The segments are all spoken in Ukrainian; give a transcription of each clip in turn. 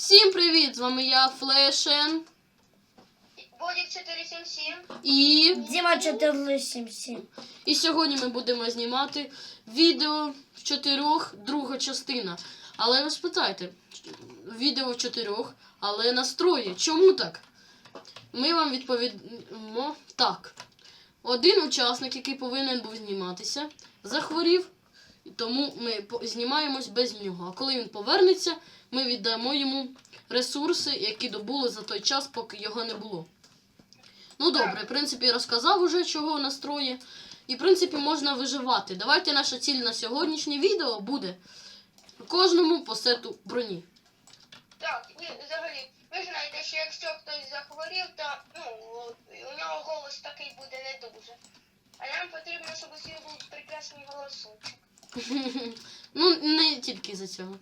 Всім привіт! З вами я, Флешен. Бодік 477. І, Діма 477. і сьогодні ми будемо знімати відео в чотирьох, друга частина. Але ви спитайте, відео в чотирьох, але настрої. Чому так? Ми вам відповімо так. Один учасник, який повинен був зніматися, захворів, тому ми знімаємось без нього. А коли він повернеться, ми віддамо йому ресурси, які добули за той час, поки його не було. Ну добре, в принципі, розказав уже, чого настрої. І, в принципі, можна виживати. Давайте наша ціль на сьогоднішнє відео буде кожному по сету броні. Так, ви взагалі, ви знаєте, що якщо хтось захворів, то ну, у нього голос такий буде не дуже. А нам потрібно, щоб усіх був прекрасний голосочок. ну, не тільки за цього.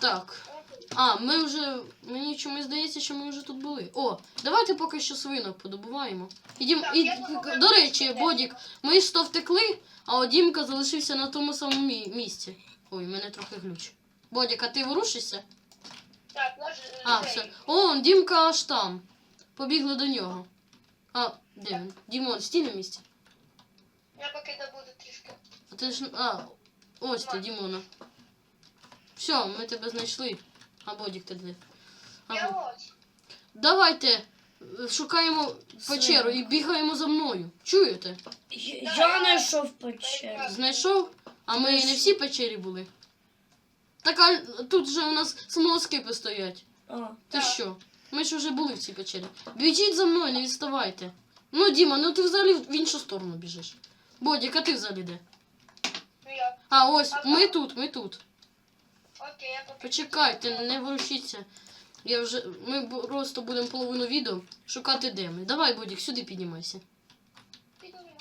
Так. А, ми вже. Мені чомусь здається, що ми вже тут були. О, давайте поки що свинок подобуваємо. Ідім, Так, і, думаю, до речі. Бодік, ми ж то втекли, а от Дімка залишився на тому самому мі- місці. Ой, мене трохи глюч. Бодік, а ти ворушишся? Так, наш А, все. О, Дімка аж там. Побігли до нього. А, де він? Дімон, стій на місці. Я поки добуду трішки. А ти ж. А, ось ти, Дімона. Все, ми тебе знайшли. А Бодік ти де? Ага. Давайте е, шукаємо печеру і бігаємо за мною. Чуєте? Я я знайшов печеру. Знайшов? А ми не всі печері були. Так а тут же у нас смолоскипи стоять. А, Ти Так. що? Ми ж вже були в цій печері. Біжіть за мною, не відставайте. Ну, Діма, ну ти взагалі в іншу сторону біжиш. Бодік, а ти взагалі де? Ну я. А, ось, ми тут, ми тут. Окей, я поки. Почекайте, не ворушіться. Я вже. Ми просто будемо половину відео шукати де ми. Давай, Бодік, сюди піднімайся. Піднімаюся.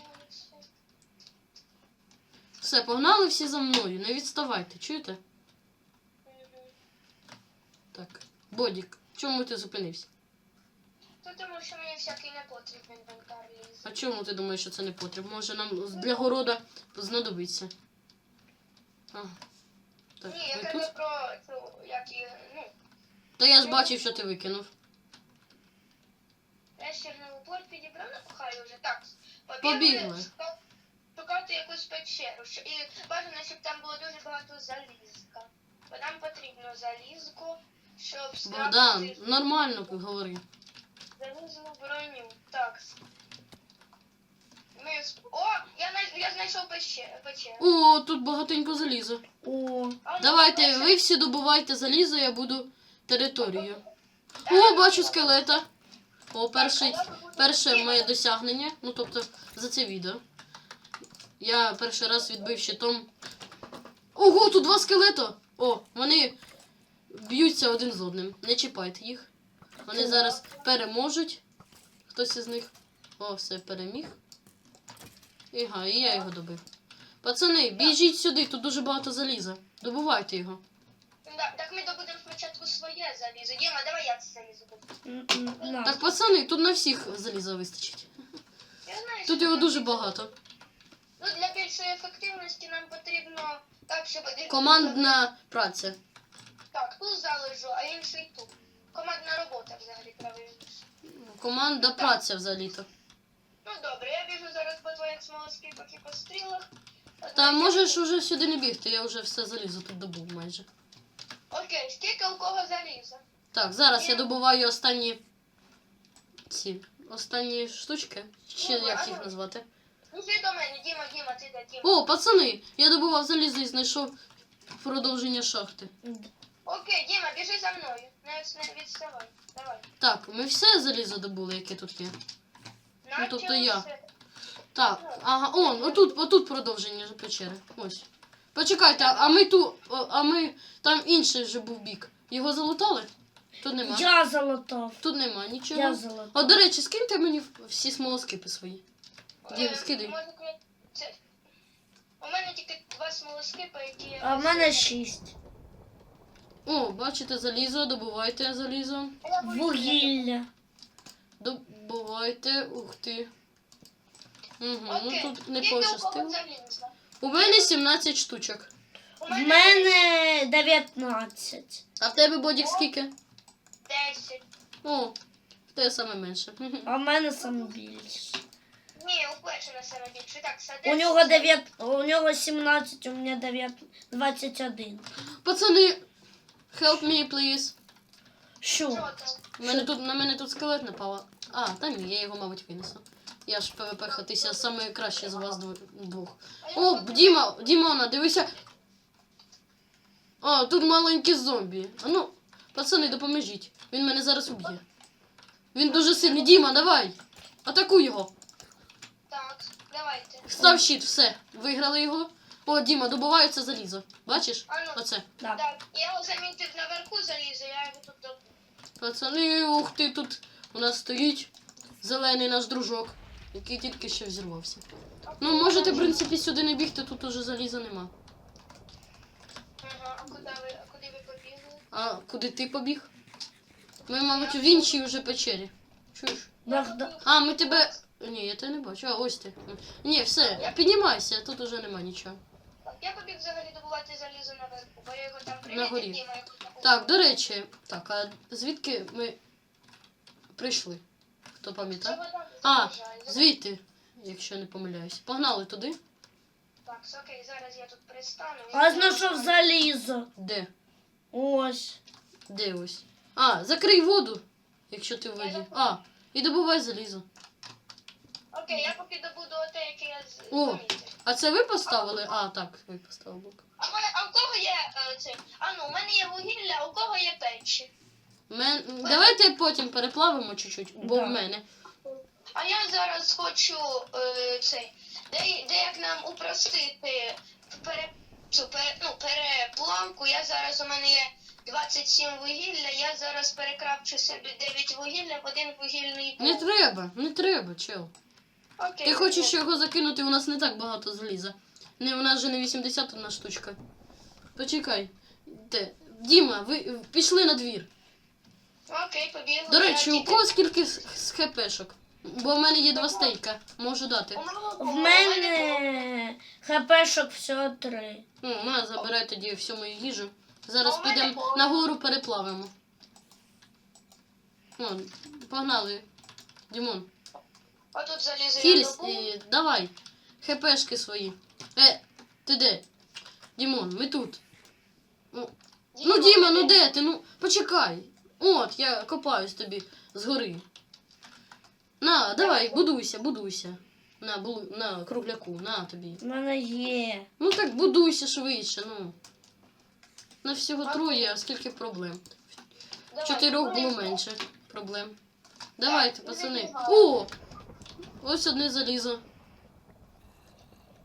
Все, погнали всі за мною, не відставайте, чуєте? Так. Бодік, чому ти зупинився? То тому що мені всякий непотрібний інвентар лізе. А чому ти думаєш, що це не потрібно? Може нам для города знадобиться. А. Так, Ні, я ви кажу тут? про цю, як і, ну, Та я ж бачив, що ти викинув. Я ще нову порт підібрав, ну хай уже так. Побігли. шука- Шукати якусь печеру. І бажано, щоб там було дуже багато залізка. Бо нам потрібно залізку, щоб Богдан, скрафтити нормально говори. залізну броню. Так. С- О, я, най- я знайшов пече- печеру. О, тут багатенько заліза. О, А ну, Давайте, ви всі добувайте залізо, я буду територію. О, бачу скелета. О, перший, перше моє досягнення. Ну, тобто, за це відео. Я перший раз відбив щитом. Ого, тут два скелета! О, вони б'ються один з одним. Не чіпайте їх. Вони зараз переможуть. Хтось із них. О, все, переміг. І га, і я його добив. Пацани, біжіть сюди, тут дуже багато заліза. Добувайте його. Так ми добудемо спочатку своє залізо. Діма, давай я це залізо добуду. Так, пацани, тут на всіх заліза вистачить. Я знаю, Тут що його дуже багато. Ну, для більшої ефективності нам потрібно так, щоб один Командна праця. Так, тут залежу, а інший тут. Командна робота взагалі правильно. Команда праця взагалі-то. Ну добре, я біжу зараз по смолоскипах і по стрілах. Та можеш уже сюди не бігти, я вже все залізо тут добув майже. Окей, скільки у кого заліза? Так, зараз я добуваю останні. Ці. Останні штучки. Чи як їх назвати? Біжи до мене, Діма, Діма, ти де, Діма. О, пацани! Я добував залізо і знайшов продовження шахти. Окей, Діма, біжи за мною. Не, відставай. Давай. Так, ми все залізо добули, яке тут є. Наче тобто я. Так, ага, он, отут, отут продовження печери. Ось. Почекайте, а а ми ту, а ми там інший вже був бік. Його залутали? Тут нема. Я залатав. Тут нема нічого. Я залатав. О, до речі, скиньте мені всі смолоскипи свої. Діма, Е, скидай. У мене тільки два смолоскипа, які. А в мене шість. О, бачите, залізо, добувайте залізо. Вугілля. Добувайте, ух ти. Угу, ну тут не скільки у кого пощастило. У мене 17 штучок. У В мене 19. А в тебе бодік скільки? 10. О, в тебе саме менше. А в мене саме більше. Ні, у Флешера саме більше. Так, все У 10. нього 9, у нього 17, у мене 9, 21. Пацани, help me, please. Що? Що там? У мене тут, на мене тут скелет напав. А, та ні, я його, мабуть, винесу. Я ж перепехатися саме краще з вас дво- двох. О, Діма, Дімона, дивися. О, тут маленький зомбі. А ну, пацани, допоможіть. Він мене зараз уб'є. Він дуже сильний. Діма, давай. Атакуй його. Так, давайте. Став щит, все. Виграли його. О, Діма, добувається залізо. Бачиш? А ну, Оце. Так. так, я його замітив наверху залізу, я його тут добув. Пацани, ух ти, тут у нас стоїть зелений наш дружок, який тільки що взірвався. Ну, можете, в принципі, сюди не бігти, тут уже заліза нема. Ага, а куди ви, а куди ви побігли? А куди ти побіг? Ми, мабуть, в іншій уже печері. Чуєш? А, ми тебе. Ні, я тебе не бачу. А, ось ти. Ні, все, піднімайся, тут уже нема нічого. Я побіг взагалі добувати залізо наверху, бо я його там На горі. привітив. Так, до речі, так, а звідки ми прийшли? Хто пам'ятає? А, звідти, якщо не помиляюсь. Погнали туди. Так, окей, зараз я тут пристану. А знайшов залізо. Де? Ось. Де ось? А, закрий воду, якщо ти в воді. А, і добувай залізо. Окей, я поки добуду оте, яке я з- О. помітив. А це ви поставили? А, так, ви поставили. А, в мене- а у кого є е, це? А ну, у мене є вугілля, а у кого є печі? Мен... Давайте потім переплавимо чуть-чуть, бо Да. в мене. А я зараз хочу е, цей, де, де як нам упростити пере, цю, пере, ну, перепланку. Я зараз у мене є 27 вугілля, я зараз перекрафчу собі 9 вугілля в один вугільний Не блок. треба, не треба, чел. Окей, Ти хочеш окей. його закинути, у нас не так багато заліза. Не, у нас же не 81 штучка. Почекай. Де? Діма, ви пішли на двір. Окей, побігли. До речі, у кого скільки з, хпшок? Бо в мене є два стейка. Можу дати. В мене хпшок всього 3. Ну, на, забирай тоді всю мою їжу. Зараз мене підемо нагору переплавимо. О, погнали. Дімон. А тут залізо я Хіліс, давай. ХПшки свої. Е, ти де? Дімон, ми тут. Ну, ну Діма, ну де ти? Ну, почекай. От, я копаюсь тобі згори. На, давай, будуйся, будуйся. На, булу- на кругляку, на тобі. В мене є. Ну так будуйся швидше, ну. На всього А троє, а скільки проблем? Давай, Чотирьох було менше проблем. Давайте, пацани. О! Ось одне залізо.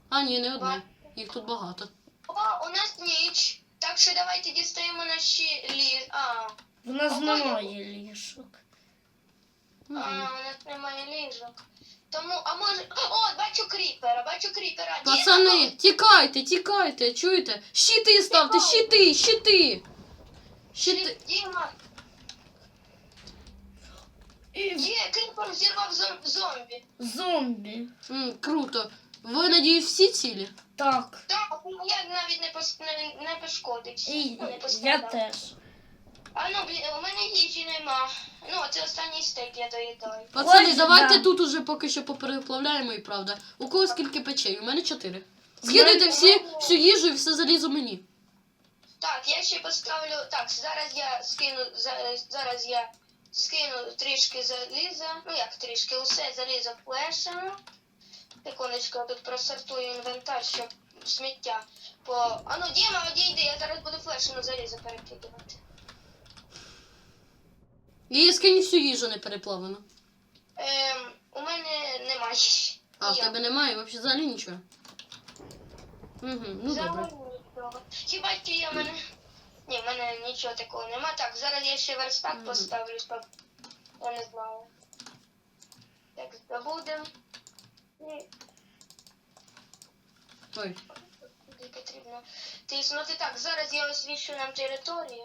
А, ні, не одне. Їх тут багато. О, у нас ніч. Так що давайте дістаємо наші В нас А немає ліжок. а, у нас немає ліжок. Тому, а може. О, бачу кріпера, бачу кріпера. Діма, Пацани, тікайте, тікайте, чуєте? Щити ставте, щити, щити! Щити. Діма, є, кріпер зірвав зом- зомбі. Зомбі. М, круто. Ви, надіюсь, всі цілі? Так. Так, ну, я навіть не, пос... не, не пошкодить. І Ну, не я пострадав. теж. А ну, блін, у мене їжі нема. Ну, це останній стейк я доїдаю. Пацани, Ось, давайте да. тут уже поки що попереплавляємо і правда. У кого скільки печей? У мене чотири. Скидайте всі, всю їжу і все залізо мені. Так, я ще поставлю. Так, зараз я скину за- зараз я скину трішки заліза. Ну як трішки, усе залізо флешем. Секундочку, я тут просортую інвентар, щоб сміття. По. А ну Діма, одійди, я зараз буду флешем залізо перекидувати. І скинь всю їжу не переплавлену. Ем, у мене немає. А в тебе немає взагалі нічого. Угу, ну добре. Взагалі. Хіба що в мене. Ні, в мене нічого такого нема. Так, зараз я ще верстак Мгм. поставлю, щоб я не знаю. Так, забудем. І Ой. куди потрібно тиснути. Так, зараз я освіщу нам територію.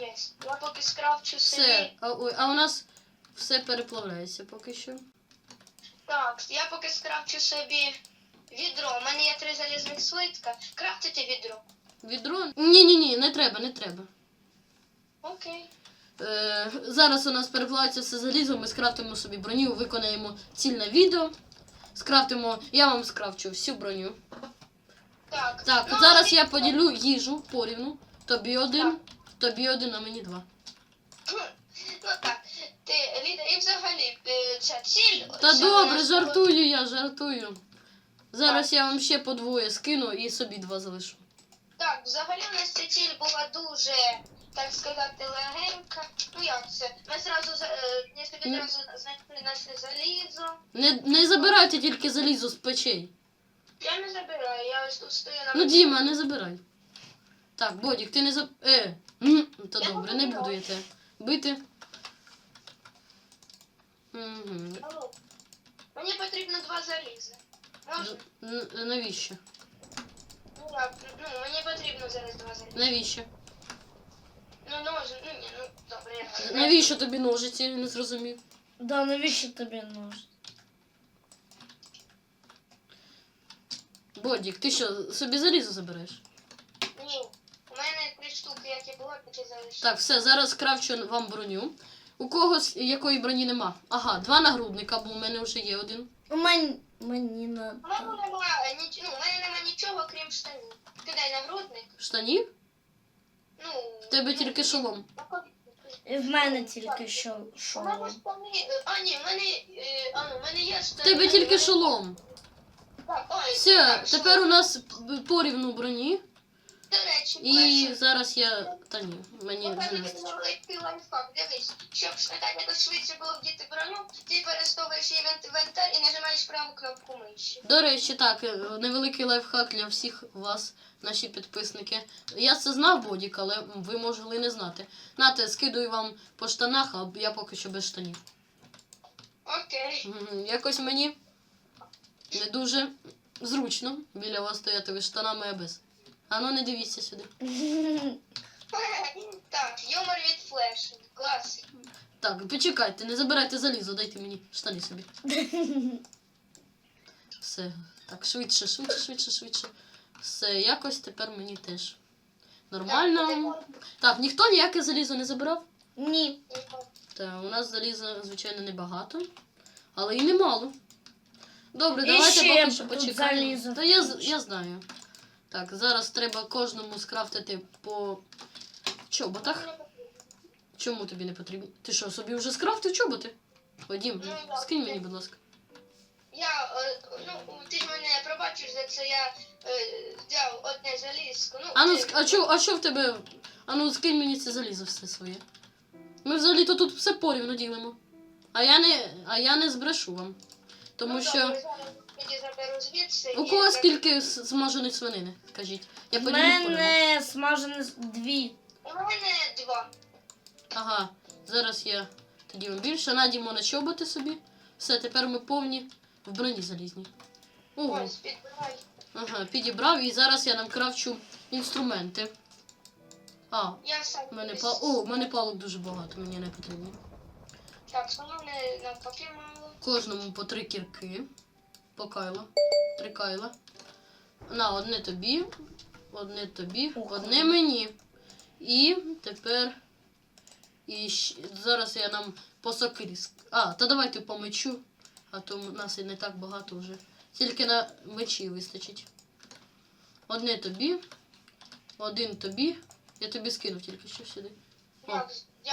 Єс. Я поки скрафчу Все. собі. А, ой, а у нас все переплавляється поки що. Так, я поки скрафчу собі Відро. У мене є три залізних слитка. Крафтити відро. Відро? Ні, ні, ні, не треба, не треба. Окей. Е, зараз у нас переплавиться все залізо, ми скрафтимо собі броню, виконаємо цільне відео. Скрафтимо, я вам скрафчу всю броню. Так. Так, ну, зараз я поділю їжу порівну. Тобі один, тобі один, а мені два. Ну так. Ти, Ліда, і взагалі, е, ця ціль... Та ця добре, жартую я, жартую. Зараз я вам ще по двоє скину і собі два залишу. Так, взагалі у нас ця ціль була дуже, так сказати, легенька. Ну як це? Ми зразу, е, я собі одразу знайшли наше залізо. Не, не забирайте тільки залізо з печей. Я не забираю, я ось тут стою на Ну, Діма, не забирай. Так, Бодік, ти не заб... Е, м, та Я добре, не буду я тебе бити. Угу. Алло. Мені потрібно два заліза. Можна? Навіщо? Ну як? Ну, мені потрібно зараз два заліза. Навіщо? Ну, ножи, ну ні, ну добре, я Навіщо тобі ножиці? Не зрозумів. Да, навіщо тобі нужно? Бодік, ти що, собі залізо забереш? Ні. Штуки, такі. Так, все, зараз кравчу вам броню. У когось якої броні нема? Ага, два нагрудника, бо у мене вже є один. У мене мені У мене немає ніч... ну, у мене нема нічого, крім штанів. Кидай нагрудник. Штанів? Ну, В тебе ну, тільки шолом. В мене тільки що шолом. е, А, ні, в мене. е, А, ну, в мене є В штани. тебе тільки шолом. Так, ой, Все, так, тепер шолом. у нас порівну броні. До речі, І зараз я. Та ні, мені вже не вистачить. невеликий лайфхак. Дивись, щоб якось швидше було вдіти броню, ти перестовуєш її в інвентар і нажимаєш праву кнопку миші. До речі, так, е, невеликий лайфхак для всіх вас, наші підписники. Я це знав, Бодік, але ви могли не знати. Нате, скидую вам по штанах, а я поки що без штанів. Окей. Мгм, Якось мені не дуже зручно біля вас стояти ви з штанами, а без. А ну не дивіться сюди. Так, юмор від флешу. Клас. Так, почекайте, не забирайте залізо, дайте мені штани собі. Все. Так, швидше, швидше, швидше, швидше. Все, якось тепер мені теж. Нормально. Так, ніхто ніяке залізо не забирав? Ні. Та, у нас заліза, звичайно, небагато, але і немало. Добре, І давайте ще поки що тут почекаємо. залізо Та я, з- я знаю. Так, зараз треба кожному скрафтити по чоботах. Чому тобі не потрібно? Ти що, собі вже скрафтив чоботи? Ходім, Ну, скинь мені, будь ласка. Я, е, ну, ти ж мене пробачиш за це, я е, взяв одне залізко. Ну, А ну, ск- а що, а що в тебе? А ну скинь мені це залізо все своє. Ми взагалі-то тут все порівну ділимо. А я не, а я не збрешу вам. Тому Ну, що. Тоді заберу звідси. У кого скільки смаженої свинини? Кажіть. Я поділю порівну. мене смажені з- дві. У мене два. Ага, зараз я тоді вам більше. Надімо на чоботи собі. Все, тепер ми повні в броні залізній. Ого. Ось, підбирай. Ага, підібрав і зараз я нам кравчу інструменти. А, Я сам. в мене пал... О, в мене палок дуже багато, мені не потрібно. Так, у мене навпаки мало. Кожному по три кірки. По кайло. Три кайла. На, одне тобі, одне тобі, одне мені. І тепер. І зараз я нам по сокирі. А, та давайте по мечу, а то в нас і не так багато вже. Тільки на мечі вистачить. Одне тобі, один тобі. Я тобі скинув тільки що сюди. О.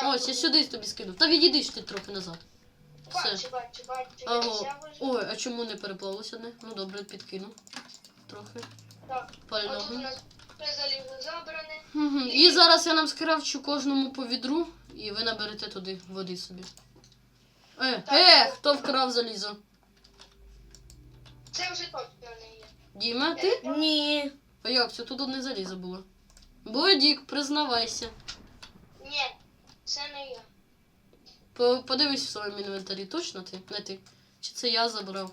Ось, я сюди тобі скинув. Та відійди ж ти трохи назад. Бачу, Все. бачу, бачу. Ага. Ой, а чому не переплавилось одне? Ну добре, підкину. Трохи. Так, отут у нас забране. Мгм. І зараз я нам скравчу кожному по відру, і ви наберете туди води собі. Е, е, хто вкрав залізо? Це вже точно не є. Діма, ти? Ні. А як це? Тут одне залізо було. Бодік, признавайся. Ні, це не я. По- Подивись в своєму інвентарі, точно ти? Не ти? Чи це я забрав?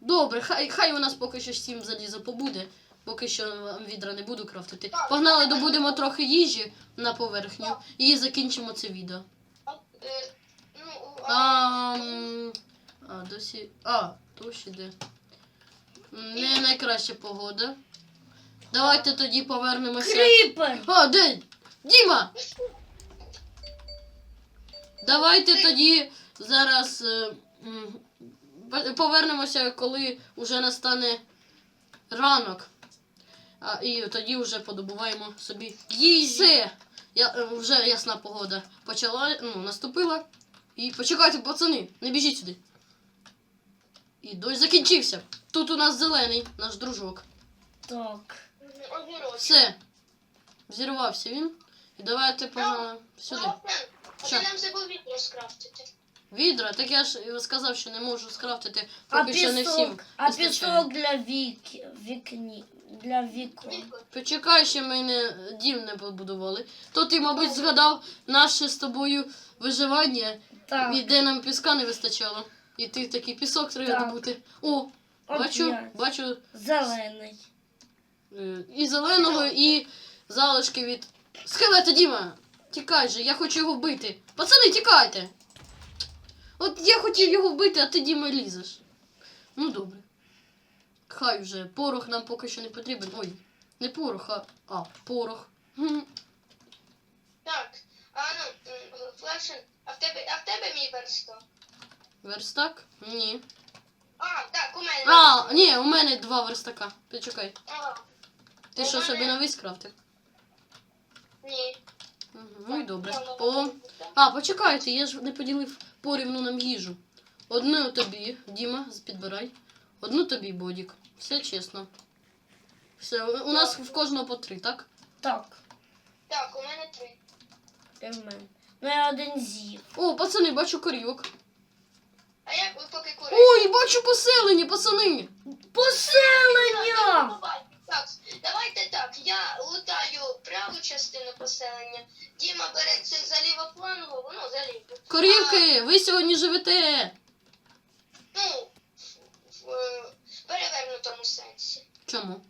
Добре, хай, хай у нас поки що сім заліза побуде. Поки що вам відра не буду крафтити. Погнали, добудемо трохи їжі на поверхню і закінчимо це відео. А, а, А, а досі. А, то ще де. Не найкраща погода. Давайте тоді повернемося. Кріпер! О, де? Діма! Давайте тоді зараз е, повернемося, коли вже настане ранок. А, і тоді вже подобуваємо собі їжі. Я, е, вже ясна погода почала, ну, наступила. І почекайте, пацани, не біжіть сюди. І дощ закінчився. Тут у нас зелений, наш дружок. Так. Все. Взірвався він. І давайте погнали сюди. Що? нам забув відео скрафтити. Відра, так я ж сказав, що не можу скрафтити, А поки що не всім. пісок, а вистачає. пісок для вік, вікні, для вікон. Віко. Почекай, ще ми не дім не побудували. То ти, мабуть, згадав наше з тобою виживання, Так. і де нам піска не вистачало. І ти такий пісок треба Так. добути. О, бачу, Оп'ять. бачу Зелений. е, і зеленого, і залишки від скелета Діма. Тікай же, я хочу його вбити. Пацани, тікайте. От я хотів його вбити, а ти Діма лізеш. Ну добре. Хай вже, порох нам поки що не потрібен. Ой, не порох, а, а порох. Так, а ну, м, Флешен, а в тебе, а в тебе мій верстак? Верстак? Ні. А, так, у мене. А, ні, у мене два верстака. Почекай. А, Ти що мене- собі новий скрафтив? ні. Угу, ну і добре. О, а, почекайте, я ж не поділив порівну нам їжу. Одну тобі, Діма, підбирай. Одну тобі, Бодік. Все чесно. Все, у нас в кожного по три, так? Так. Так, у мене три. І в мене. Ну я один з'їв. О, пацани, бачу корівок. А я поки курю. Ой, бачу поселення, пацани. Поселення! Так, давайте так. Я лутаю праву частину поселення. Діма бере це за лівофлангову, ну, за ліву. Корівки, ви сьогодні живете. Ну, в е, перевернутому сенсі. Чому?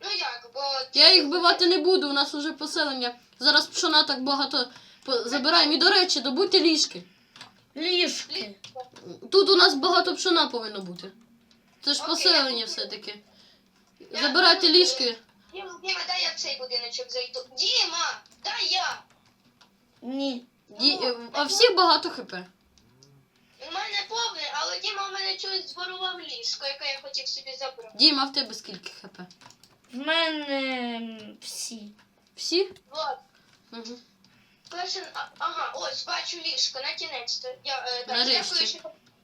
Ну як, бо... Я їх вбивати не буду, у нас уже поселення. Зараз пшона так багато по- забираємо. І до речі, добудьте ліжки. Ліжки. Тут у нас багато пшона повинно бути. Це ж Окей, поселення я- все-таки. Забирайте ліжки. Діма, Діма, дай я в цей будиночок зайду. Діма, дай я! Ні. Ді... е, А всіх багато хп. У мене повне, але Діма у мене чогось зворував ліжко, яке я хотів собі забрати. Діма, в тебе скільки хп? В мене м, всі. Всі? Вот. Угу. Перший, а- ага, ось бачу ліжко, на кінець-то. Я, е, так, Нарешті. дякую, що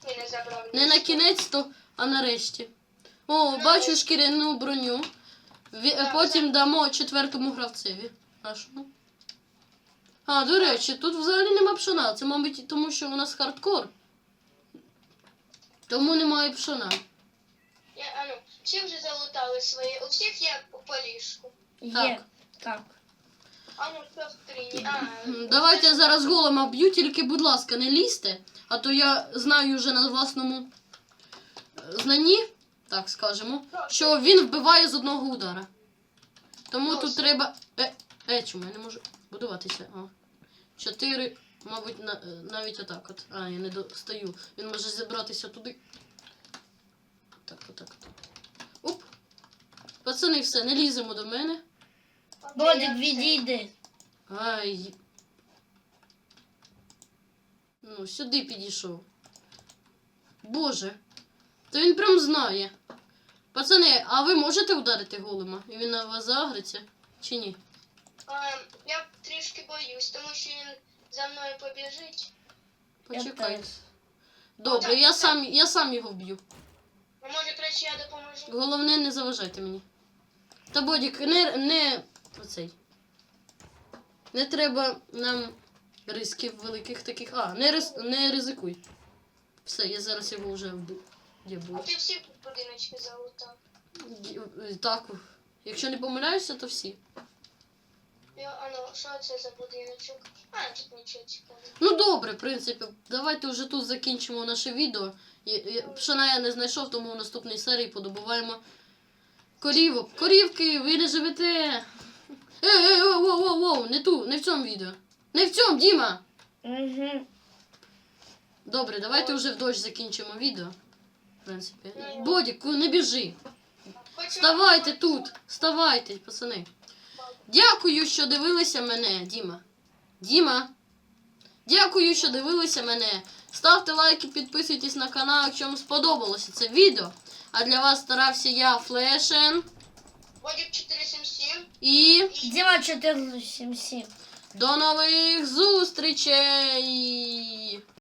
ти не забрав Не на кінець то, а нарешті. О, бачу шкіряну броню. Потім дамо четвертому гравцеві. Нашому. А, до речі, тут взагалі нема пшона. Це, мабуть, тому що у нас хардкор. Тому немає пшона. Я, а ну, всі вже залутали свої, у всіх є по ліжку. Є. Так. Так. А ну, що в скрині? А, Давайте я зараз голема б'ю, тільки, будь ласка, не лізьте, а то я знаю вже на власному е, знанні, так скажемо, що він вбиває з одного удара. Тому тут треба. Е, е чому я не можу будуватися? А. Чотири, мабуть, на, е, навіть отак от. А, я не достаю. Він може зібратися туди. Так, отак. от. Оп. Пацани, все, не ліземо до мене. Бодик, відійди. Ай. Ну, сюди підійшов. Боже. То він прям знає. Пацани, а ви можете ударити голема? І він на вас загриться? Чи ні? А, я трішки боюсь, тому що він за мною побіжить. Почекайте. Добре, я сам, я сам його вб'ю. Ну, може, краще я допоможу. Головне, не заважайте мені. Та Бодік, не, не оцей. Не треба нам рисків великих таких. А, не, рис, не ризикуй. Все, я зараз його вже вбив. Де А був? ти всі будиночки залутав. Ді- Так. Якщо не помиляюся, то всі. Я, а ну, що це за будиночок? А, тут нічого цікавого. Ну добре, в принципі, давайте вже тут закінчимо наше відео. Пшена я не знайшов, тому в наступній серії подобуваємо корівок. Корівки, ви не живете. Ей, ей, воу, воу, воу, воу, не ту, не в цьому відео. Не в цьому, Діма! Угу. Добре, давайте вже в дощ закінчимо відео. В принципі. Бодік, не біжи. Вставайте тут. Вставайте, пацани. Дякую, що дивилися мене, Діма. Діма. Дякую, що дивилися мене. Ставте лайки, підписуйтесь на канал, якщо вам сподобалося це відео. А для вас старався я, Флешен. Бодік 477. І Діма 477. до нових зустрічей!